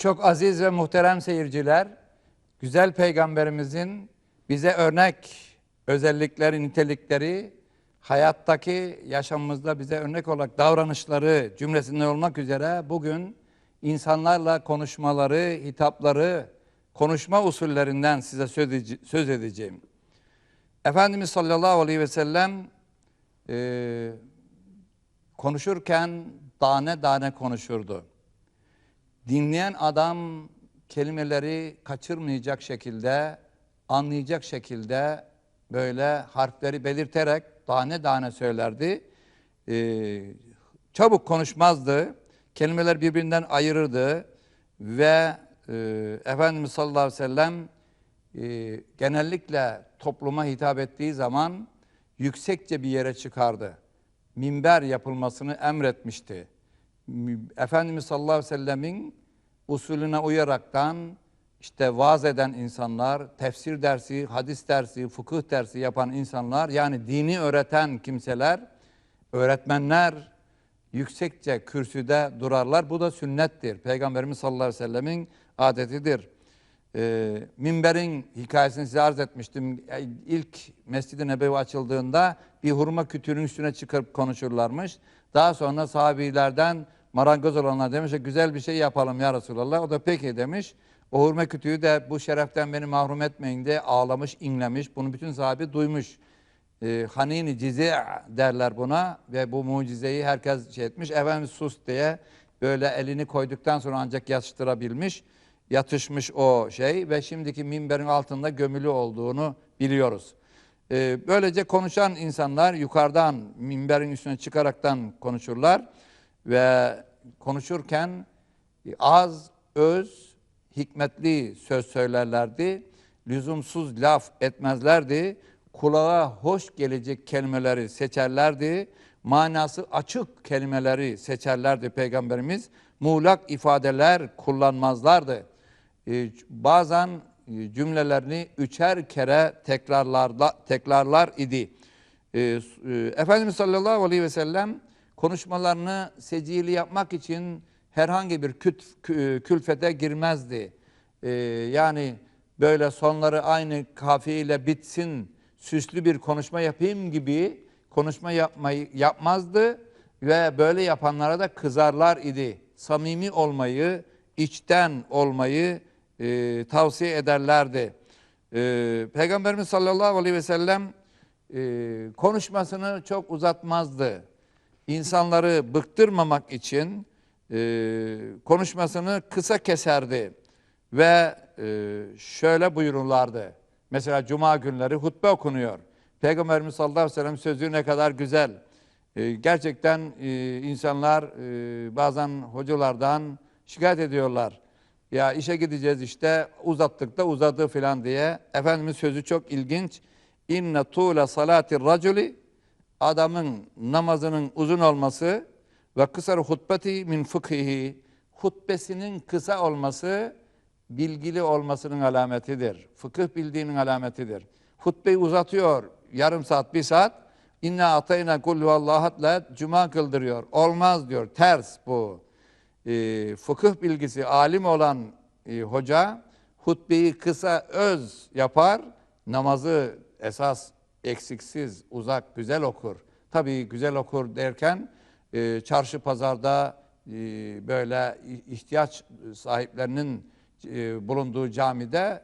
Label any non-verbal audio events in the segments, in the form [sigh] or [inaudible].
Çok aziz ve muhterem seyirciler, güzel peygamberimizin bize örnek özellikleri, nitelikleri, hayattaki yaşamımızda bize örnek olarak davranışları cümlesinden olmak üzere bugün insanlarla konuşmaları, hitapları, konuşma usullerinden size söz edece- söz edeceğim. Efendimiz sallallahu aleyhi ve sellem e, konuşurken tane tane konuşurdu. Dinleyen adam kelimeleri kaçırmayacak şekilde, anlayacak şekilde böyle harfleri belirterek tane tane söylerdi. Ee, çabuk konuşmazdı. Kelimeler birbirinden ayırırdı ve e, Efendimiz sallallahu aleyhi ve sellem e, genellikle topluma hitap ettiği zaman yüksekçe bir yere çıkardı. Minber yapılmasını emretmişti. Efendimiz sallallahu aleyhi ve sellemin usulüne uyaraktan işte vaaz eden insanlar, tefsir dersi, hadis dersi, fıkıh dersi yapan insanlar yani dini öğreten kimseler, öğretmenler yüksekçe kürsüde durarlar. Bu da sünnettir. Peygamberimiz sallallahu aleyhi ve sellemin adetidir. Ee, minberin hikayesini size arz etmiştim. İlk Mescid-i Nebevi açıldığında bir hurma kütüğünün üstüne çıkıp konuşurlarmış. Daha sonra sahabilerden marangoz olanlar demiş ki güzel bir şey yapalım ya Resulallah. O da peki demiş. O hurma kütüğü de bu şereften beni mahrum etmeyin diye ağlamış, inlemiş. Bunu bütün sahabi duymuş. Ee, Hanini cizi derler buna ve bu mucizeyi herkes şey etmiş. Efendimiz sus diye böyle elini koyduktan sonra ancak yatıştırabilmiş yatışmış o şey ve şimdiki minberin altında gömülü olduğunu biliyoruz. Ee, böylece konuşan insanlar yukarıdan minberin üstüne çıkaraktan konuşurlar ve konuşurken az, öz, hikmetli söz söylerlerdi. Lüzumsuz laf etmezlerdi. Kulağa hoş gelecek kelimeleri seçerlerdi. Manası açık kelimeleri seçerlerdi Peygamberimiz. Muğlak ifadeler kullanmazlardı e, bazen e, cümlelerini üçer kere tekrarlarla, tekrarlar idi. E, e, Efendimiz sallallahu aleyhi ve sellem konuşmalarını secili yapmak için herhangi bir küt, kü- külfete girmezdi. E, yani böyle sonları aynı kafiyeyle bitsin, süslü bir konuşma yapayım gibi konuşma yapmayı yapmazdı ve böyle yapanlara da kızarlar idi. Samimi olmayı, içten olmayı e, tavsiye ederlerdi. E, Peygamberimiz sallallahu aleyhi ve sellem e, konuşmasını çok uzatmazdı. İnsanları bıktırmamak için e, konuşmasını kısa keserdi ve e, şöyle buyururlardı. Mesela cuma günleri hutbe okunuyor. Peygamberimiz sallallahu aleyhi ve sellem sözü ne kadar güzel. E, gerçekten e, insanlar e, bazen hocalardan şikayet ediyorlar. Ya işe gideceğiz işte uzattık da uzadı filan diye. Efendimiz sözü çok ilginç. İnne tuğle salati raculi adamın namazının uzun olması ve kısar hutbeti min fıkhihi hutbesinin kısa olması bilgili olmasının alametidir. Fıkıh bildiğinin alametidir. Hutbeyi uzatıyor yarım saat, bir saat. İnna atayna kullu Allah'atla cuma kıldırıyor. Olmaz diyor. Ters bu e, fıkıh bilgisi alim olan e, hoca hutbeyi kısa öz yapar, namazı esas eksiksiz, uzak, güzel okur. Tabii güzel okur derken e, çarşı pazarda e, böyle ihtiyaç sahiplerinin e, bulunduğu camide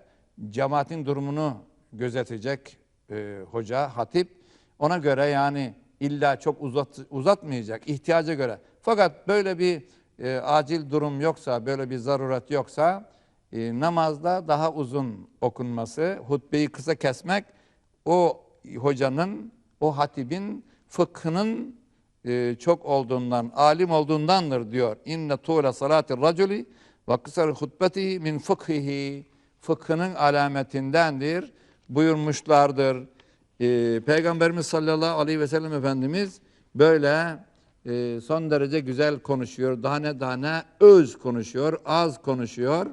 cemaatin durumunu gözetecek e, hoca, hatip. Ona göre yani illa çok uzat, uzatmayacak ihtiyaca göre. Fakat böyle bir e, acil durum yoksa, böyle bir zaruret yoksa e, namazda daha uzun okunması, hutbeyi kısa kesmek o hocanın, o hatibin fıkhının e, çok olduğundan, alim olduğundandır diyor. İnne tuğle salati raculi ve kısar hutbeti min fıkhihi fıkhının alametindendir buyurmuşlardır. E, Peygamberimiz sallallahu aleyhi ve sellem Efendimiz böyle e, son derece güzel konuşuyor. Tane tane öz konuşuyor, az konuşuyor.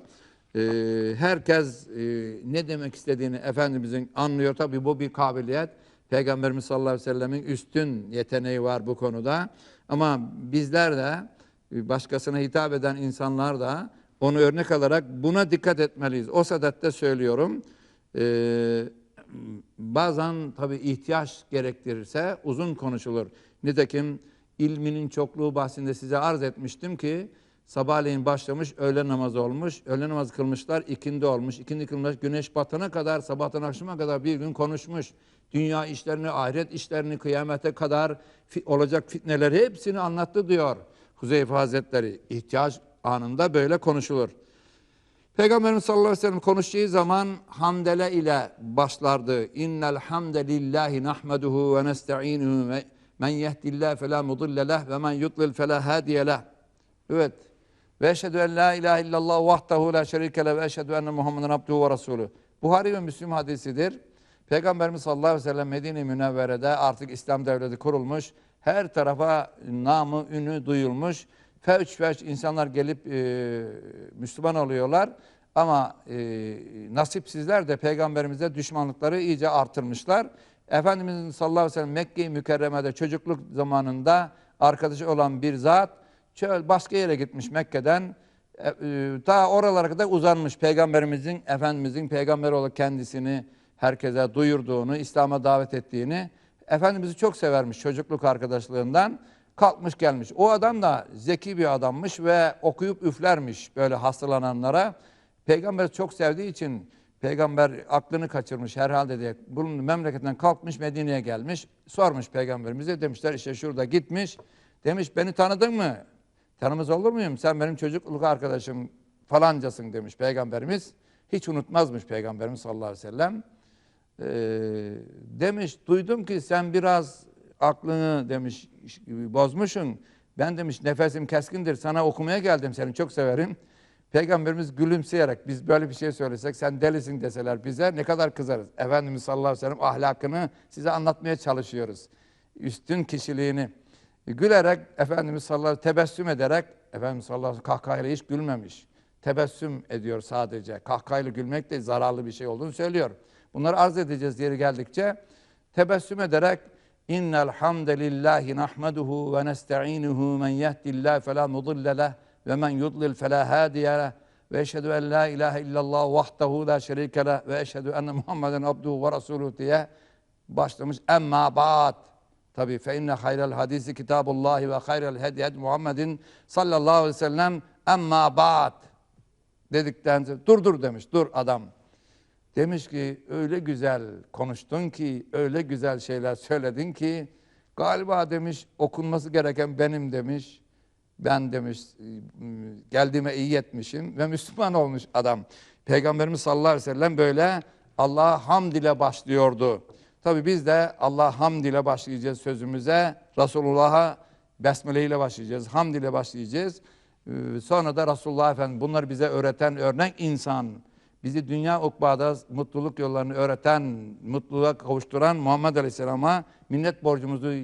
E, herkes e, ne demek istediğini Efendimizin anlıyor. Tabi bu bir kabiliyet. Peygamberimiz sallallahu aleyhi ve sellemin üstün yeteneği var bu konuda. Ama bizler de başkasına hitap eden insanlar da Onu örnek alarak buna dikkat etmeliyiz. O sebeple söylüyorum. Ee, bazen tabi ihtiyaç gerektirirse uzun konuşulur. Nitekim ilminin çokluğu bahsinde size arz etmiştim ki sabahleyin başlamış öğle namazı olmuş. Öğle namazı kılmışlar ikindi olmuş. İkindi kılmış güneş batana kadar sabahtan akşama kadar bir gün konuşmuş. Dünya işlerini, ahiret işlerini, kıyamete kadar olacak fitneleri hepsini anlattı diyor Huzeyfe Hazretleri. İhtiyaç anında böyle konuşulur. Peygamberimiz sallallahu aleyhi ve sellem konuştuğu zaman hamdele ile başlardı. İnnel hamde lillahi nahmeduhu ve nesta'inuhu men yehdillah fela mudille leh ve men yudlil fela hadiye leh. Evet. Ve eşhedü en la ilahe illallah vahdehu la şerike leh ve eşhedü enne Muhammeden abduhu ve resulü. Buhari ve Müslim hadisidir. Peygamberimiz sallallahu aleyhi ve sellem Medine-i Münevvere'de artık İslam devleti kurulmuş. Her tarafa namı, ünü duyulmuş. Fevç fevç insanlar gelip e, Müslüman oluyorlar. Ama e, nasipsizler de peygamberimize düşmanlıkları iyice artırmışlar. Efendimiz sallallahu aleyhi ve sellem Mekke-i Mükerreme'de çocukluk zamanında arkadaşı olan bir zat çöl başka yere gitmiş Mekke'den. E, e, ta oralara kadar uzanmış peygamberimizin, Efendimizin peygamber olarak kendisini herkese duyurduğunu, İslam'a davet ettiğini, Efendimiz'i çok severmiş çocukluk arkadaşlığından. Kalkmış gelmiş. O adam da zeki bir adammış ve okuyup üflermiş böyle hastalananlara. Peygamber çok sevdiği için peygamber aklını kaçırmış herhalde diye bunun memleketinden kalkmış Medine'ye gelmiş. Sormuş peygamberimize demişler işte şurada gitmiş. Demiş beni tanıdın mı? Tanımaz olur muyum? Sen benim çocukluk arkadaşım falancasın demiş peygamberimiz. Hiç unutmazmış peygamberimiz sallallahu aleyhi ve sellem. Ee, demiş duydum ki sen biraz aklını demiş bozmuşsun. Ben demiş nefesim keskindir sana okumaya geldim seni çok severim. Peygamberimiz gülümseyerek biz böyle bir şey söylesek sen delisin deseler bize ne kadar kızarız. Efendimiz sallallahu aleyhi ve sellem ahlakını size anlatmaya çalışıyoruz. Üstün kişiliğini. Gülerek Efendimiz sallallahu aleyhi ve tebessüm ederek Efendimiz sallallahu aleyhi ve sellem kahkahayla hiç gülmemiş. Tebessüm ediyor sadece. Kahkahayla gülmek de zararlı bir şey olduğunu söylüyor. Bunları arz edeceğiz yeri geldikçe. Tebessüm ederek İnnel hamdelillahi nahmeduhu ve nesta'inuhu men yehdillah fela mudille leh ve men yudlil fela hadiye ve eşhedü en la ilahe illallah vahdehu la şerike leh ve eşhedü enne Muhammeden abduhu ve resuluhu diye başlamış. Emma ba'd. Tabi fe inne hayrel hadisi kitabullahi ve hayrel hedi hedi Muhammedin sallallahu aleyhi ve sellem emma ba'd dedikten sonra dur dur demiş dur adam. Demiş ki öyle güzel konuştun ki, öyle güzel şeyler söyledin ki galiba demiş okunması gereken benim demiş. Ben demiş geldiğime iyi etmişim ve [laughs] Müslüman olmuş adam. Peygamberimiz sallallahu aleyhi ve sellem böyle Allah'a hamd ile başlıyordu. Tabi biz de Allah hamd ile başlayacağız sözümüze. Resulullah'a besmele ile başlayacağız. Hamd ile başlayacağız. Ee, Sonra da Resulullah Efendimiz bunları bize öğreten örnek insan bizi dünya ukbada mutluluk yollarını öğreten, mutluluğa kavuşturan Muhammed Aleyhisselam'a minnet borcumuzu e,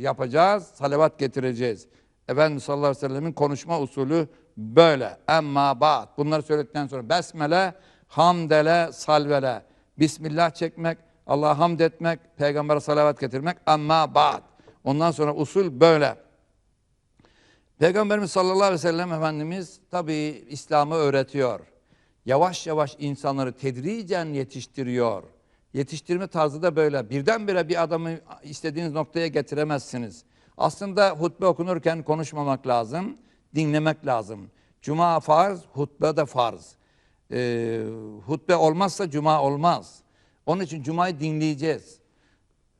yapacağız, salavat getireceğiz. Efendimiz sallallahu aleyhi ve sellemin konuşma usulü böyle. Emma ba'd. Bunları söyledikten sonra besmele, hamdele, salvele. Bismillah çekmek, Allah'a hamd etmek, peygambere salavat getirmek. Emma ba'd. Ondan sonra usul böyle. Peygamberimiz sallallahu aleyhi ve sellem Efendimiz tabi İslam'ı öğretiyor yavaş yavaş insanları tedricen yetiştiriyor. Yetiştirme tarzı da böyle. Birdenbire bir adamı istediğiniz noktaya getiremezsiniz. Aslında hutbe okunurken konuşmamak lazım, dinlemek lazım. Cuma farz, hutbe de farz. Ee, hutbe olmazsa cuma olmaz. Onun için cumayı dinleyeceğiz.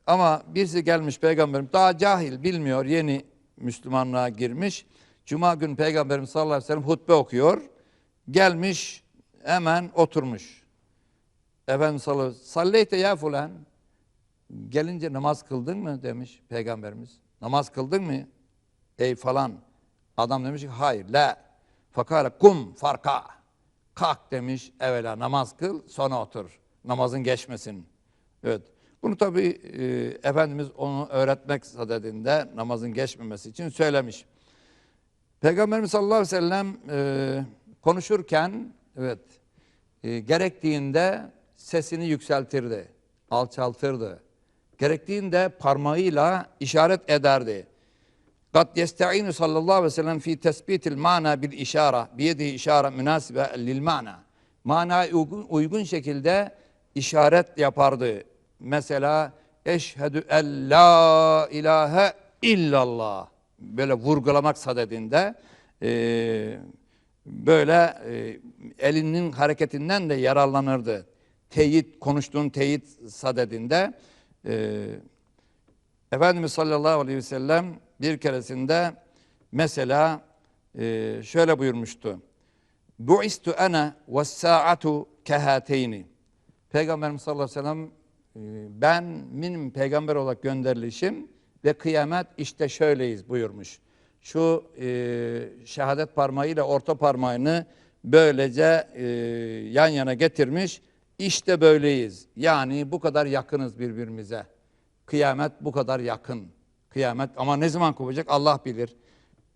Ama birisi gelmiş peygamberim daha cahil bilmiyor yeni Müslümanlığa girmiş. Cuma gün peygamberimiz sallallahu aleyhi ve sellem hutbe okuyor. Gelmiş hemen oturmuş. Efendim sallallahu salleyte ya fulan. Gelince namaz kıldın mı demiş peygamberimiz. Namaz kıldın mı? Ey falan. Adam demiş ki hayır la. Fakara kum farka. Kalk demiş evvela namaz kıl sonra otur namazın geçmesin. Evet. Bunu tabi e, Efendimiz onu öğretmek sadedinde namazın geçmemesi için söylemiş. Peygamberimiz sallallahu aleyhi ve sellem e, konuşurken evet e, gerektiğinde sesini yükseltirdi, alçaltırdı. Gerektiğinde parmağıyla işaret ederdi. Kat yesta'inu sallallahu aleyhi ve sellem fi tesbitil mana bil işara, bi yedi işara lil mana. Manaya uygun, uygun şekilde işaret yapardı. Mesela eşhedü en la ilahe illallah böyle vurgulamak sadedinde eee böyle e, elinin hareketinden de yararlanırdı. Teyit, konuştuğun teyit sadedinde e, Efendimiz sallallahu aleyhi ve sellem bir keresinde mesela e, şöyle buyurmuştu. Bu'istu ana ve sa'atu kehateyni. Peygamberimiz sallallahu aleyhi ve sellem e, ben benim peygamber olarak gönderilişim ve kıyamet işte şöyleyiz buyurmuş. Şu e, şehadet parmağıyla orta parmağını böylece e, yan yana getirmiş. İşte böyleyiz. Yani bu kadar yakınız birbirimize. Kıyamet bu kadar yakın. Kıyamet ama ne zaman kopacak Allah bilir.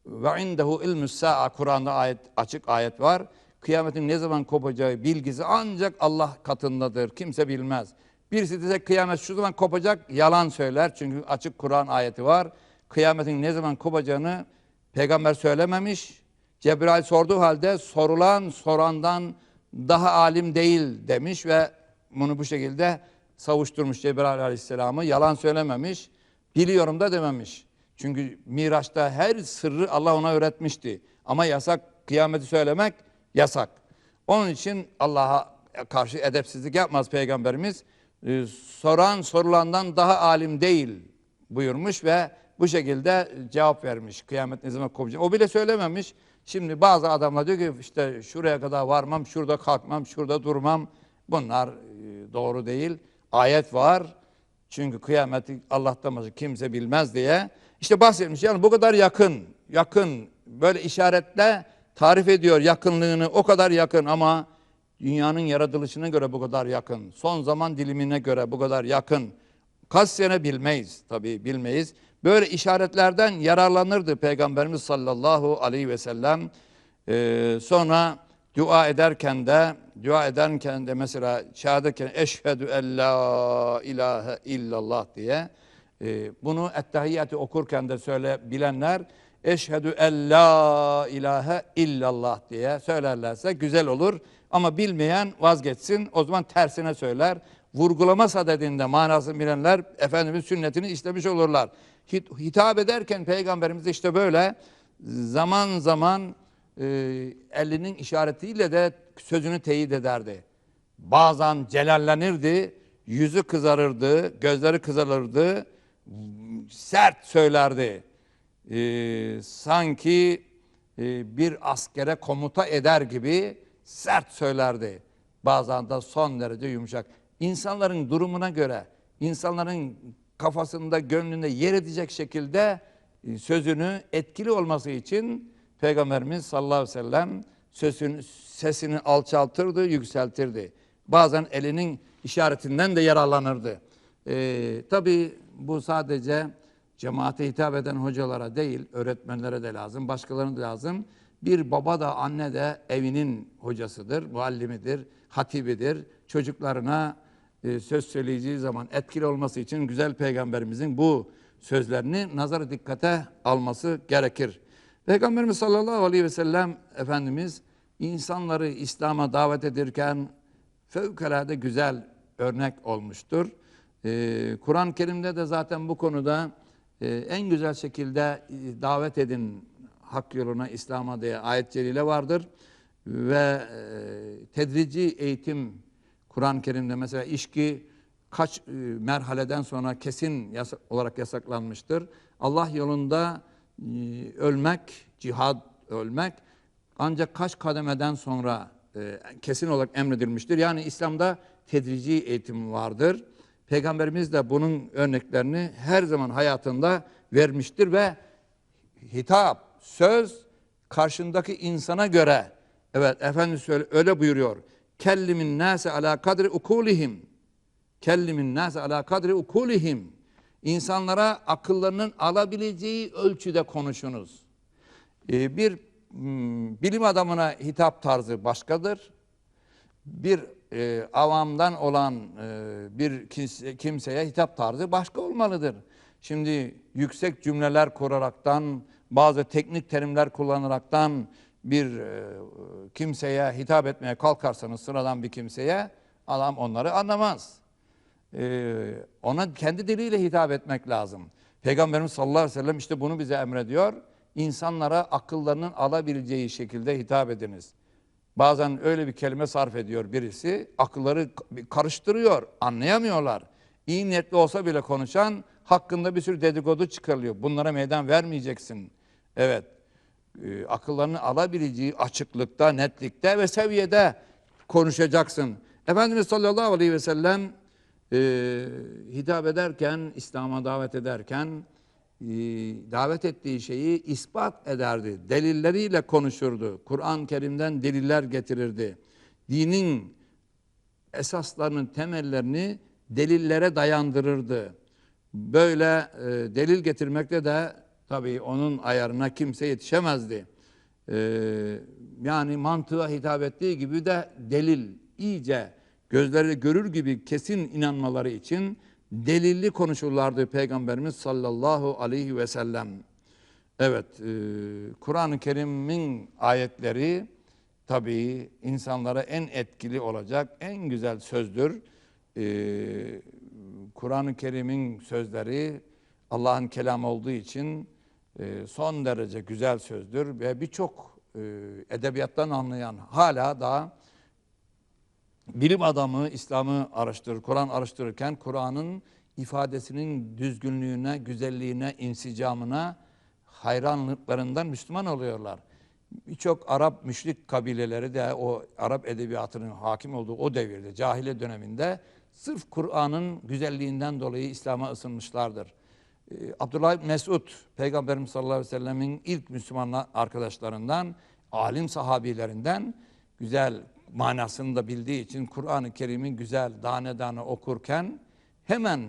Ve indehu ilmus sa'a Kur'an'da ayet açık ayet var. Kıyametin ne zaman kopacağı bilgisi ancak Allah katındadır. Kimse bilmez. Birisi dese kıyamet şu zaman kopacak yalan söyler. Çünkü açık Kur'an ayeti var. Kıyametin ne zaman kopacağını peygamber söylememiş. Cebrail sorduğu halde sorulan sorandan daha alim değil demiş ve bunu bu şekilde savuşturmuş Cebrail aleyhisselamı. Yalan söylememiş. Biliyorum da dememiş. Çünkü Miraç'ta her sırrı Allah ona öğretmişti. Ama yasak kıyameti söylemek yasak. Onun için Allah'a karşı edepsizlik yapmaz Peygamberimiz. Ee, soran sorulandan daha alim değil buyurmuş ve bu şekilde cevap vermiş. Kıyamet ne zaman kopacak? O bile söylememiş. Şimdi bazı adamlar diyor ki işte şuraya kadar varmam, şurada kalkmam, şurada durmam. Bunlar e, doğru değil. Ayet var. Çünkü kıyameti Allah'tan başka kimse bilmez diye. İşte bahsetmiş yani bu kadar yakın, yakın böyle işaretle tarif ediyor yakınlığını o kadar yakın ama dünyanın yaratılışına göre bu kadar yakın. Son zaman dilimine göre bu kadar yakın. Kaç sene bilmeyiz tabii bilmeyiz. Böyle işaretlerden yararlanırdı Peygamberimiz sallallahu aleyhi ve sellem. Ee, sonra dua ederken de dua ederken de mesela şehadetken eşhedü en la ilahe illallah diye e, bunu ettehiyyatı okurken de söyle bilenler eşhedü en la ilahe illallah diye söylerlerse güzel olur. Ama bilmeyen vazgeçsin o zaman tersine söyler. Vurgulama sadedinde manasını bilenler Efendimiz sünnetini işlemiş olurlar. Hit- hitap ederken Peygamberimiz işte böyle zaman zaman e, elinin işaretiyle de sözünü teyit ederdi. Bazen celallenirdi, yüzü kızarırdı, gözleri kızarırdı, sert söylerdi. E, sanki e, bir askere komuta eder gibi sert söylerdi. Bazen de son derece yumuşak. İnsanların durumuna göre, insanların kafasında, gönlünde yer edecek şekilde e, sözünü etkili olması için Peygamberimiz sallallahu aleyhi ve sellem sözünü, sesini alçaltırdı, yükseltirdi. Bazen elinin işaretinden de yararlanırdı. Ee, tabii bu sadece cemaate hitap eden hocalara değil, öğretmenlere de lazım, başkalarına da lazım. Bir baba da anne de evinin hocasıdır, muallimidir, hatibidir. Çocuklarına e, söz söyleyeceği zaman etkili olması için güzel peygamberimizin bu sözlerini nazara dikkate alması gerekir. Peygamberimiz sallallahu aleyhi ve sellem Efendimiz insanları İslam'a davet ederken fevkalade güzel örnek olmuştur. Ee, Kur'an-ı Kerim'de de zaten bu konuda e, en güzel şekilde e, davet edin hak yoluna İslam'a diye ayet celile vardır. Ve e, tedrici eğitim Kur'an-ı Kerim'de mesela içki kaç e, merhaleden sonra kesin olarak yasaklanmıştır. Allah yolunda ölmek, cihad ölmek ancak kaç kademeden sonra kesin olarak emredilmiştir. Yani İslam'da tedrici eğitim vardır. Peygamberimiz de bunun örneklerini her zaman hayatında vermiştir ve hitap, söz karşındaki insana göre evet Efendimiz öyle, öyle buyuruyor. Kellimin nase ala kadri ukulihim. Kellimin nase ala kadri ukulihim. İnsanlara akıllarının alabileceği ölçüde konuşunuz. Ee, bir mm, bilim adamına hitap tarzı başkadır. Bir e, avamdan olan e, bir kimse- kimseye hitap tarzı başka olmalıdır. Şimdi yüksek cümleler kuraraktan, bazı teknik terimler kullanaraktan bir e, kimseye hitap etmeye kalkarsanız sıradan bir kimseye adam onları anlamaz. Ee, ona kendi diliyle hitap etmek lazım. Peygamberimiz sallallahu aleyhi ve sellem işte bunu bize emrediyor. İnsanlara akıllarının alabileceği şekilde hitap ediniz. Bazen öyle bir kelime sarf ediyor birisi, akılları karıştırıyor, anlayamıyorlar. İyi niyetli olsa bile konuşan hakkında bir sürü dedikodu çıkarılıyor. Bunlara meydan vermeyeceksin. Evet, e, akıllarını alabileceği açıklıkta, netlikte ve seviyede konuşacaksın. Efendimiz sallallahu aleyhi ve sellem e, hitap ederken, İslam'a davet ederken davet ettiği şeyi ispat ederdi. Delilleriyle konuşurdu. Kur'an-ı Kerim'den deliller getirirdi. Dinin esaslarının temellerini delillere dayandırırdı. Böyle e, delil getirmekte de tabii onun ayarına kimse yetişemezdi. E, yani mantığa hitap ettiği gibi de delil iyice gözleri görür gibi kesin inanmaları için delilli konuşurlardı Peygamberimiz sallallahu aleyhi ve sellem. Evet, e, Kur'an-ı Kerim'in ayetleri tabii insanlara en etkili olacak en güzel sözdür. E, Kur'an-ı Kerim'in sözleri Allah'ın kelamı olduğu için e, son derece güzel sözdür ve birçok e, edebiyattan anlayan hala da bilim adamı İslam'ı araştırır, Kur'an araştırırken Kur'an'ın ifadesinin düzgünlüğüne, güzelliğine, insicamına hayranlıklarından Müslüman oluyorlar. Birçok Arap müşrik kabileleri de o Arap edebiyatının hakim olduğu o devirde, cahiliye döneminde sırf Kur'an'ın güzelliğinden dolayı İslam'a ısınmışlardır. Ee, Abdullah Mesud, Peygamberimiz sallallahu aleyhi ve sellemin ilk Müslüman arkadaşlarından, alim sahabilerinden güzel manasını da bildiği için Kur'an-ı Kerim'i güzel tane tane okurken hemen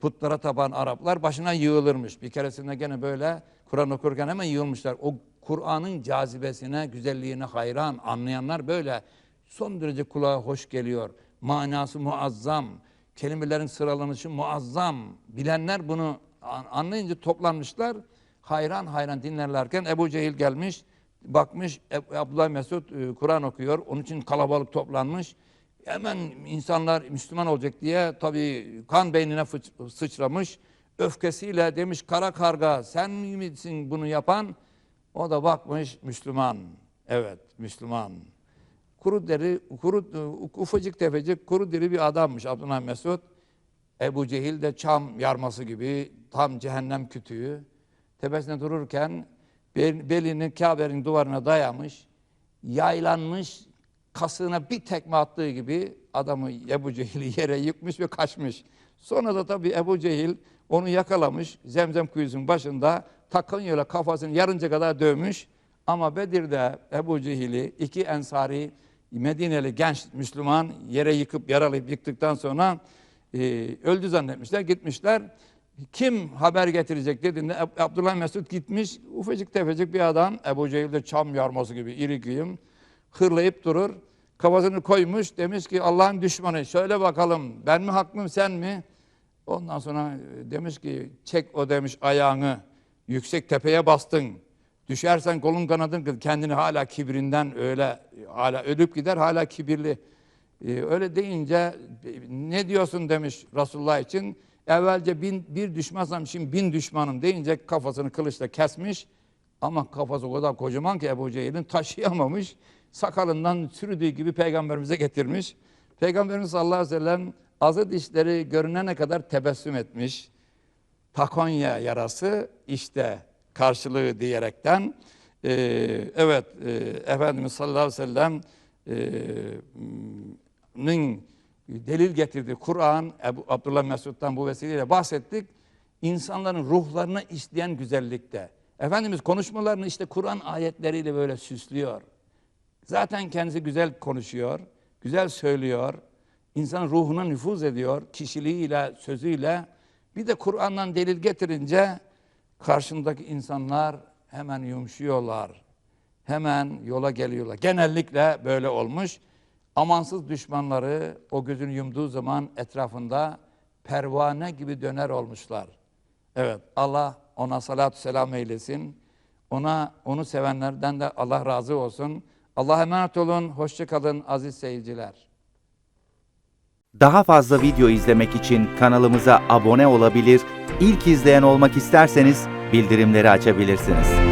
putlara tapan Araplar başına yığılırmış. Bir keresinde gene böyle Kur'an okurken hemen yığılmışlar. O Kur'an'ın cazibesine, güzelliğine hayran anlayanlar böyle son derece kulağa hoş geliyor. Manası muazzam, kelimelerin sıralanışı muazzam. Bilenler bunu anlayınca toplanmışlar. Hayran hayran dinlerlerken Ebu Cehil gelmiş bakmış Abdullah Mesud e, Kur'an okuyor. Onun için kalabalık toplanmış. Hemen insanlar Müslüman olacak diye tabii kan beynine sıçramış. Öfkesiyle demiş kara karga sen misin bunu yapan? O da bakmış Müslüman. Evet Müslüman. Kuru deri, kuru, ufacık tefecik kuru deri bir adammış Abdullah Mesud. Ebu Cehil de çam yarması gibi tam cehennem kütüğü. Tepesinde dururken belini Kabe'nin duvarına dayamış, yaylanmış, kasığına bir tekme attığı gibi adamı Ebu Cehil'i [laughs] yere yıkmış ve kaçmış. Sonra da tabii Ebu Cehil onu yakalamış, zemzem kuyusunun başında takonyayla kafasını yarınca kadar dövmüş. Ama Bedir'de Ebu Cehil'i iki ensari Medineli genç Müslüman yere yıkıp yaralayıp yıktıktan sonra e, öldü zannetmişler. Gitmişler kim haber getirecek dediğinde Abdullah Mesud gitmiş ufacık tefecik bir adam. Ebu Cehil'de çam yarması gibi iri güyüm hırlayıp durur kafasını koymuş demiş ki Allah'ın düşmanı söyle bakalım ben mi haklım sen mi? Ondan sonra e, demiş ki çek o demiş ayağını yüksek tepeye bastın. Düşersen kolun kanadın kendini hala kibrinden öyle hala ölüp gider hala kibirli. Ee, öyle deyince ne diyorsun? demiş Resulullah için Evvelce bin, bir düşmansam şimdi bin düşmanım deyince kafasını kılıçla kesmiş. Ama kafası o kadar kocaman ki Ebu Cehil'in taşıyamamış. Sakalından sürüdüğü gibi peygamberimize getirmiş. Peygamberimiz sallallahu aleyhi ve sellem azı dişleri görünene kadar tebessüm etmiş. Takonya yarası işte karşılığı diyerekten. Ee, evet e, Efendimiz sallallahu aleyhi ve sellem'nin delil getirdi. Kur'an, Abdullah Mesud'dan bu vesileyle bahsettik. İnsanların ruhlarına işleyen güzellikte. Efendimiz konuşmalarını işte Kur'an ayetleriyle böyle süslüyor. Zaten kendisi güzel konuşuyor, güzel söylüyor. İnsan ruhuna nüfuz ediyor kişiliğiyle, sözüyle. Bir de Kur'an'dan delil getirince karşındaki insanlar hemen yumuşuyorlar. Hemen yola geliyorlar. Genellikle böyle olmuş amansız düşmanları o gözünü yumduğu zaman etrafında pervane gibi döner olmuşlar. Evet, Allah ona salatü selam eylesin. Ona onu sevenlerden de Allah razı olsun. Allah'a emanet olun. Hoşça kalın aziz seyirciler. Daha fazla video izlemek için kanalımıza abone olabilir, ilk izleyen olmak isterseniz bildirimleri açabilirsiniz.